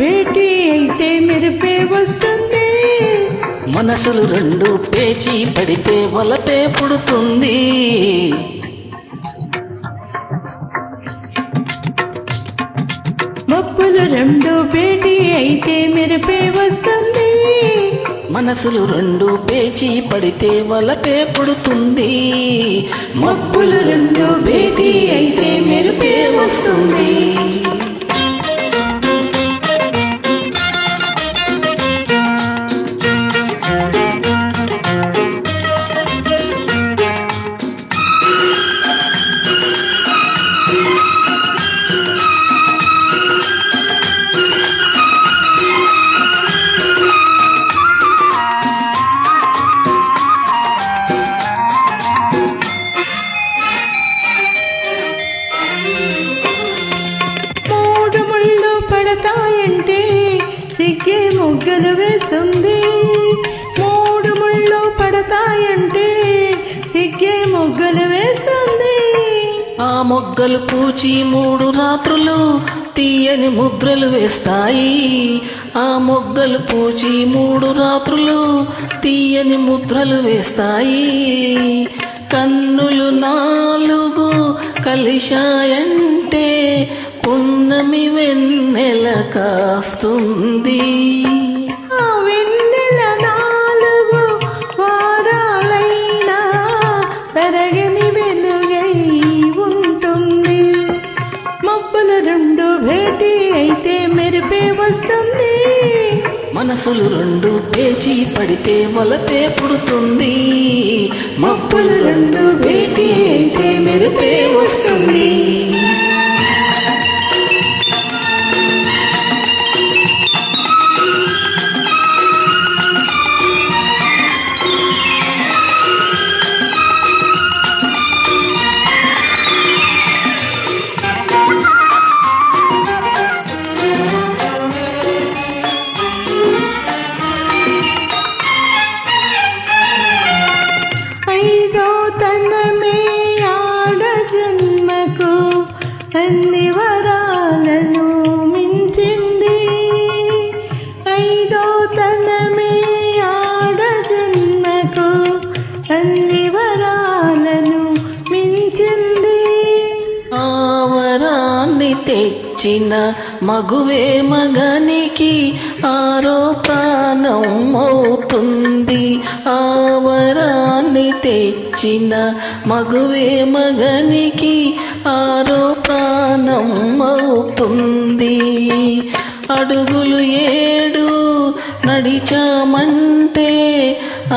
భేటీ అయితే మెరిపే వస్తుంది. మనసులు రెండు పేచి పడితే వలపే పుడుతుంది. మబ్బులు రెండు భేటీ అయితే మెరిపే వస్తుంది. మనసులు రెండు పేచి పడితే వలపే పుడుతుంది. మబ్బులు రెండు భేటీ అయితే మెరుపే వస్తుంది. మొగ్గలు వేస్తుంది మూడు ముళ్ళు పడతాయంటే సిగ్గే మొగ్గలు వేస్తుంది. ఆ మొగ్గలు పూచి మూడు రాత్రులు తీయని ముద్రలు వేస్తాయి. ఆ మొగ్గలు పూచి మూడు రాత్రులు తీయని ముద్రలు వేస్తాయి. కన్నులు నాలుగు కలిశాయంటే పున్నమి వెన్నెల కాస్తుంది. భేటీ అయితే మెరిపే వస్తుంది. మనసులు రెండు పేచి పడితే వలపే పుడుతుంది. మబ్బులు రెండు భేటీ అయితే మెరుపే తెచ్చిన మగువే మగనికి ఆరో ప్రాణం అవుతుంది ఆవరాన్ని తెచ్చిన మగువే మగనికి ఆరో ప్రాణం అవుతుంది అడుగులు ఏడు నడిచామంటే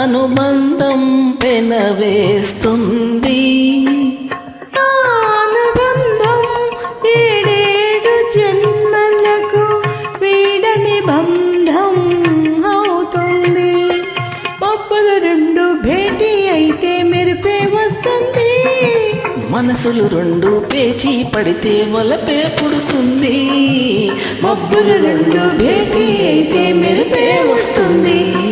అనుబంధం పెనవేస్తుంది. రెండు భేటీ అయితే మెరిపే వస్తుంది. మనసులు రెండు పేచి పడితే వలపే పుడుతుంది. మబ్బులు రెండు భేటీ అయితే మెరుపే వస్తుంది.